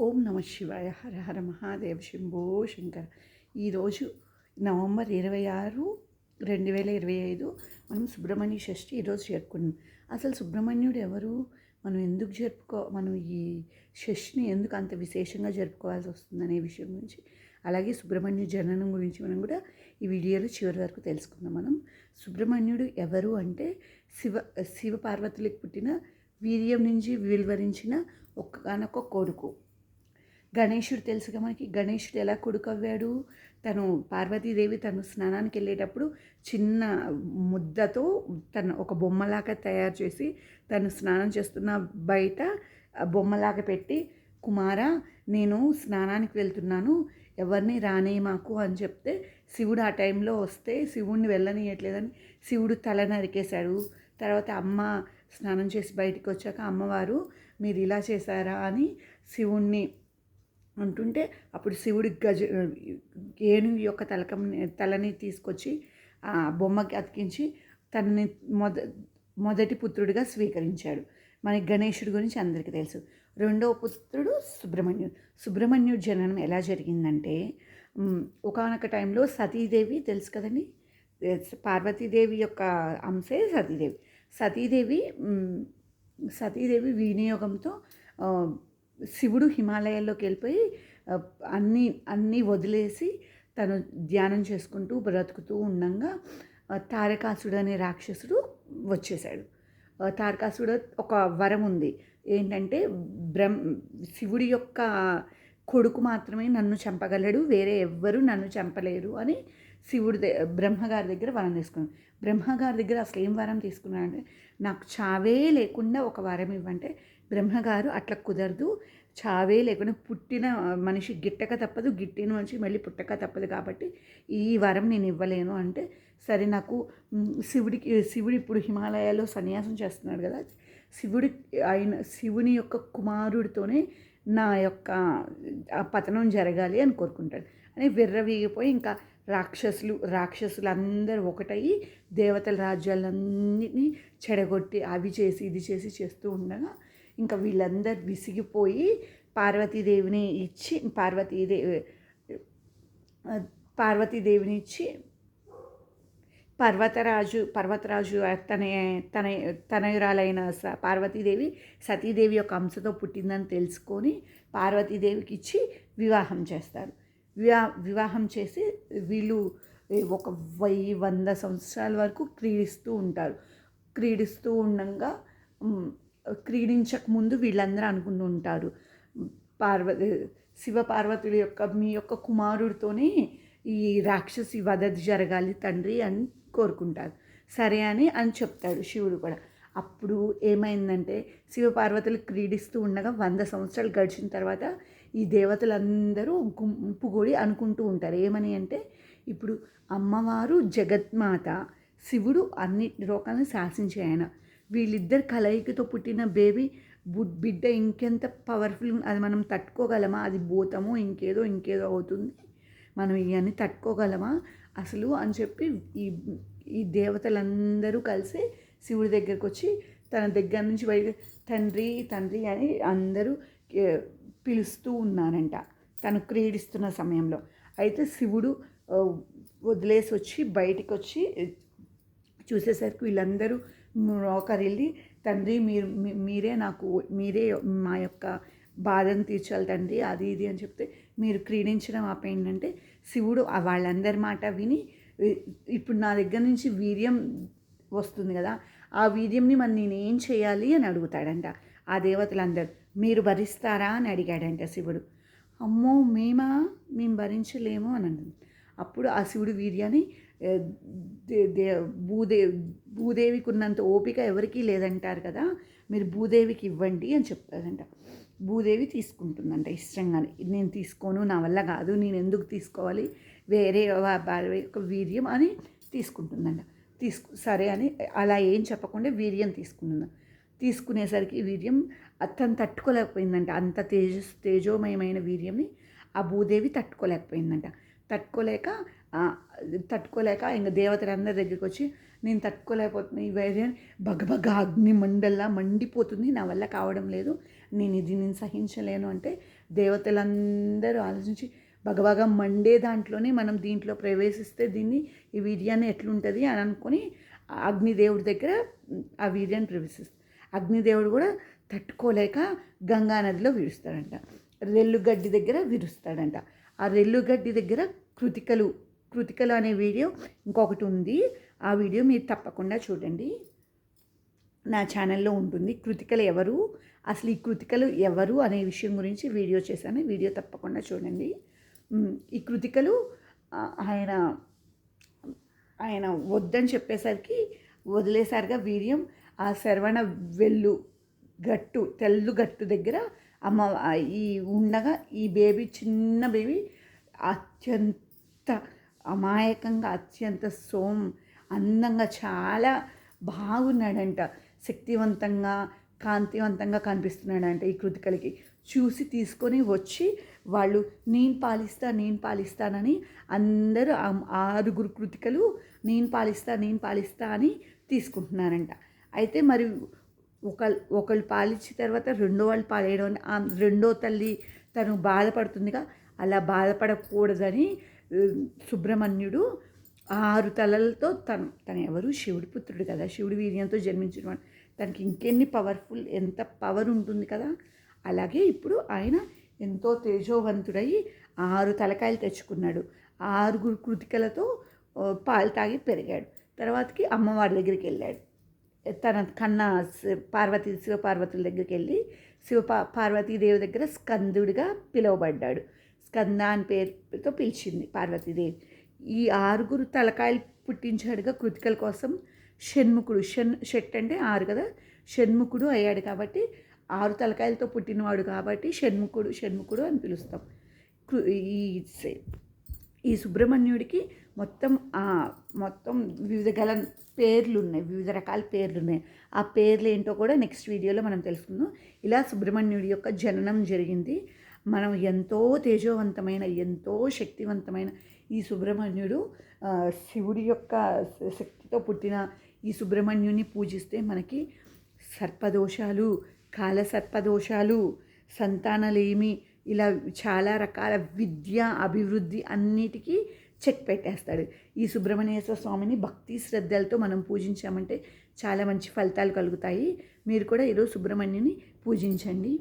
ఓం నమ శివాయ హర హర మహాదేవ శంభో శంకర. ఈరోజు నవంబర్ ఇరవై ఆరు రెండు వేల ఇరవై ఐదు మనం సుబ్రహ్మణ్య షష్ఠి ఈరోజు జరుపుకున్నాం. అసలు సుబ్రహ్మణ్యుడు ఎవరు? మనం ఎందుకు జరుపుకో మనం ఈ షష్ఠిని ఎందుకు అంత విశేషంగా జరుపుకోవాల్సి వస్తుందనే విషయం గురించి అలాగే సుబ్రహ్మణ్య జననం గురించి మనం కూడా ఈ వీడియోలో చివరి వరకు తెలుసుకుందాం మనం. సుబ్రహ్మణ్యుడు ఎవరు అంటే శివ శివ పార్వతులకు పుట్టిన వీర్యం నుంచి విలువరించిన ఒక్కగానొక్క కొడుకు. గణేశుడు తెలుసుగా మనకి. గణేశుడు ఎలా కొడుకవ్వాడు? తను పార్వతీదేవి తను స్నానానికి వెళ్ళేటప్పుడు చిన్న ముద్దతో తను ఒక బొమ్మలాగా తయారు చేసి తను స్నానం చేస్తున్న బయట బొమ్మలాగా పెట్టి కుమార నేను స్నానానికి వెళ్తున్నాను. ఎవరిని రానే మాకు అని చెప్తే శివుడు ఆ టైంలో వస్తే శివుడిని వెళ్ళనియట్లేదని శివుడు తల నరికేశాడు. తర్వాత అమ్మ స్నానం చేసి బయటికి వచ్చాక అమ్మవారు మీరు ఇలా చేశారా అని శివుణ్ణి అంటుంటే అప్పుడు శివుడి గజ ఏనుగు యొక్క తలకం తలని తీసుకొచ్చి ఆ బొమ్మకి అతికించి తనని మొద మొదటి పుత్రుడిగా స్వీకరించాడు. మనకి గణేశుడి గురించి అందరికీ తెలుసు. రెండవ పుత్రుడు సుబ్రహ్మణ్యుడు. సుబ్రహ్మణ్యుడు జననం ఎలా జరిగిందంటే ఒకనొక టైంలో సతీదేవి తెలుసు కదండి? పార్వతీదేవి యొక్క అంశే సతీదేవి. సతీదేవి సతీదేవి వినియోగంతో శివుడు హిమాలయాల్లోకి వెళ్ళిపోయి అన్నీ అన్నీ వదిలేసి తను ధ్యానం చేసుకుంటూ బ్రతుకుతూ ఉండగా తారకాసుడు అనే రాక్షసుడు వచ్చేసాడు తారకాసుడు ఒక వరం ఉంది. ఏంటంటే బ్రహ్మ శివుడి యొక్క కొడుకు మాత్రమే నన్ను చంపగలడు వేరే ఎవ్వరూ నన్ను చంపలేరు అని శివుడి బ్రహ్మగారి దగ్గర వరం తీసుకున్నాడు బ్రహ్మగారి దగ్గర అసలు ఏం వరం తీసుకున్నానంటే నాకు చావే లేకుండా ఒక వరం ఇవ్వంటే బ్రహ్మగారు అట్లా కుదరదు. చావే లేకుండా పుట్టిన మనిషి గిట్టక తప్పదు గిట్టిన మనిషి మళ్ళీ పుట్టక తప్పదు కాబట్టి ఈ వరం నేను ఇవ్వలేను. అంటే సరే నాకు శివుడికి శివుడు ఇప్పుడు హిమాలయాల్లో సన్యాసం చేస్తున్నాడు కదా శివుడి ఆయన శివుని యొక్క కుమారుడితోనే నా యొక్క పతనం జరగాలి అని కోరుకుంటాడు. అని విర్రవీగిపోయి ఇంకా రాక్షసులు రాక్షసులు అందరూ ఒకటయ్యి దేవతల రాజ్యాలన్నిటినీ చెడగొట్టి అవి చేసి ఇది చేసి చేస్తూ ఉండగా ఇంకా వీళ్ళందరూ విసిగిపోయి పార్వతీదేవిని ఇచ్చి పార్వతీదేవి పార్వతీదేవిని ఇచ్చి పర్వతరాజు పర్వతరాజు తన తన తనయురాలైన స పార్వతీదేవి సతీదేవి యొక్క అంశతో పుట్టిందని తెలుసుకొని పార్వతీదేవికి ఇచ్చి వివాహం చేస్తారు. వివా వివాహం చేసి వీళ్ళు ఒక వెయ్యి వంద సంవత్సరాల వరకు క్రీడిస్తూ ఉంటారు. క్రీడిస్తూ ఉండగా క్రీడించక ముందు వీళ్ళందరూ అనుకుంటూ ఉంటారు. పార్వతి శివపార్వతుల యొక్క మీ యొక్క కుమారుడితోనే ఈ రాక్షసి వధ జరగాలి తండ్రి అని కోరుకుంటారు. సరే అని అని చెప్తాడు శివుడు కూడా. అప్పుడు ఏమైందంటే శివపార్వతులు క్రీడిస్తూ ఉండగా వంద సంవత్సరాలు గడిచిన తర్వాత ఈ దేవతలందరూ గుంపుగూడి అనుకుంటూ ఉంటారు. ఏమని అంటే ఇప్పుడు అమ్మవారు జగత్మాత శివుడు అన్ని లోకాలను శాసించే ఆయన. వీళ్ళిద్దరు కలయికతో పుట్టిన బేబీ బిడ్డ ఇంకెంత పవర్ఫుల్ అది మనం తట్టుకోగలమా? అది భూతమో ఇంకేదో ఇంకేదో అవుతుంది. మనం ఇవన్నీ తట్టుకోగలమా? అసలు అని చెప్పి ఈ ఈ దేవతలందరూ కలిసి శివుడి దగ్గరకు వచ్చి తన దగ్గర నుంచి బయట తండ్రి తండ్రి అని అందరూ పిలుస్తూ ఉన్నానంట. తను క్రీడిస్తున్న సమయంలో. అయితే శివుడు వదిలేసి వచ్చి బయటికి వచ్చి చూసేసరికి వీళ్ళందరూ మోకరిల్లి తండ్రి మీరు మీరే నాకు మీరే మా యొక్క బాధను తీర్చాలి తండ్రి అది ఇది అని చెప్తే మీరు క్రీడించడం ఆపేంటంటే శివుడు వాళ్ళందరి మాట విని ఇప్పుడు నా దగ్గర నుంచి వీర్యం వస్తుంది కదా ఆ వీర్యంని మరి నేనేం చేయాలి అని అడుగుతాడంట. ఆ దేవతలందరూ. మీరు భరిస్తారా అని అడిగాడంట శివుడు. అమ్మో మేమా? మేము భరించలేము అని అంటుంది అప్పుడు ఆ శివుడు వీర్యాన్ని దే భూదే భూదేవికి ఉన్నంత ఓపిక ఎవరికీ లేదంటారు కదా మీరు భూదేవికి ఇవ్వండి అని చెప్తారంట భూదేవి తీసుకుంటుందంట ఇష్టంగానే. నేను తీసుకోను నా వల్ల కాదు నేను ఎందుకు తీసుకోవాలి వేరే యొక్క వీర్యం అని తీసుకుంటుందంట. తీసుకు సరే అని అలా ఏం చెప్పకుండా వీర్యం తీసుకుంటుందా తీసుకునేసరికి వీర్యం అతను తట్టుకోలేకపోయిందంట. అంత తేజ తేజోమయమైన వీర్యంని ఆ భూదేవి తట్టుకోలేకపోయిందంట. తట్టుకోలేక తట్టుకోలేక ఇంక దేవతలందరి దగ్గరికి వచ్చి నేను తట్టుకోలేకపోతున్నా ఈ వైర్యం బగబగ అగ్ని మండల్లా మండిపోతుంది నా వల్ల కావడం లేదు నేను ఇది నేను సహించలేను అంటే దేవతలందరూ ఆలోచించి బగబగా మండే దాంట్లోనే మనం దీంట్లో ప్రవేశిస్తే దీన్ని ఈ వీర్యాన్ని ఎట్లుంటుంది అని అనుకొని అగ్నిదేవుడి దగ్గర ఆ వీర్యాన్ని ప్రవేశిస్తుంది అగ్నిదేవుడు కూడా తట్టుకోలేక గంగా నదిలో విడుస్తాడంట రెల్లుగడ్డి దగ్గర విరుస్తాడంట. ఆ రెల్లుగడ్డి దగ్గర కృతికలు కృతికలు అనే వీడియో ఇంకొకటి ఉంది. ఆ వీడియో మీరు తప్పకుండా చూడండి. నా ఛానల్లో ఉంటుంది. కృతికలు ఎవరు? అసలు ఈ కృతికలు ఎవరు అనే విషయం గురించి వీడియో చేశాను. వీడియో తప్పకుండా చూడండి. ఈ కృతికలు ఆయన ఆయన వద్దని చెప్పేసరికి వదిలేసారుగా వీర్యం ఆ శరవణ వెళ్ళు గట్టు తెల్లు గట్టు దగ్గర అమ్మ ఈ ఉండగా ఈ బేబీ చిన్న బేబీ అత్యంత అమాయకంగా అత్యంత సోం అందంగా చాలా బాగున్నాడంట. శక్తివంతంగా కాంతివంతంగా కనిపిస్తున్నాడంట ఈ కృతికలకి. చూసి తీసుకొని వచ్చి వాళ్ళు నేను పాలిస్తా నేను పాలిస్తానని అందరూ ఆరుగురు కృతికలు నేను పాలిస్తా నేను పాలిస్తా అని తీసుకుంటున్నారంట. అయితే మరి ఒక ఒకళ్ళు పాలిచ్చిన తర్వాత రెండో వాళ్ళు పాలేయడం రెండో తల్లి తను బాధపడుతుందిగా. అలా బాధపడకూడదని సుబ్రహ్మణ్యుడు ఆరు తలలతో తను తను ఎవరు? శివుడి పుత్రుడు కదా. శివుడి వీర్యంతో జన్మించిన వాడు తనకి ఇంకెన్ని పవర్ఫుల్ ఎంత పవర్ ఉంటుంది కదా. అలాగే ఇప్పుడు ఆయన ఎంతో తేజోవంతుడై ఆరు తలకాయలు తెచ్చుకున్నాడు. ఆరుగురు కృతికలతో పాలు తాగి పెరిగాడు. తర్వాతకి అమ్మవారి దగ్గరికి వెళ్ళాడు. తన కన్న పార్వతి శివపార్వతుల దగ్గరికి వెళ్ళి శివ పార్వతీదేవి దగ్గర స్కందుడిగా పిలువబడ్డాడు. స్కంద అని పేరుతో పిలిచింది పార్వతీదేవి. ఈ ఆరుగురు తలకాయలు పుట్టించాడుగా కృతికల కోసం షణ్ముఖుడు. షణ్ షట్ అంటే ఆరు కదా? షణ్ముఖుడు అయ్యాడు కాబట్టి ఆరు తలకాయలతో పుట్టినవాడు కాబట్టి షణ్ముఖుడు షణ్ముఖుడు అని పిలుస్తాం. కృ- ఈ ఈ సుబ్రహ్మణ్యుడికి మొత్తం మొత్తం వివిధ గల పేర్లు ఉన్నాయి వివిధ రకాల పేర్లు ఉన్నాయి ఆ పేర్లు ఏంటో కూడా నెక్స్ట్ వీడియోలో మనం తెలుసుకుందాం. ఇలా సుబ్రహ్మణ్యుడి యొక్క జననం జరిగింది. మనం ఎంతో తేజోవంతమైన ఎంతో శక్తివంతమైన ఈ సుబ్రహ్మణ్యుడు శివుడి యొక్క శక్తితో పుట్టిన ఈ సుబ్రహ్మణ్యుని పూజిస్తే మనకి సర్పదోషాలు కాల సర్పదోషాలు సంతానలేమి ఇలా చాలా రకాల విద్య అభివృద్ధి అన్నిటికీ చెక్ పెట్టేస్తాడు. ఈ సుబ్రహ్మణ్యేశ్వర స్వామిని భక్తి శ్రద్ధలతో మనం పూజించామంటే చాలా మంచి ఫలితాలు కలుగుతాయి. మీరు కూడా ఈరోజు సుబ్రహ్మణ్యుని పూజించండి.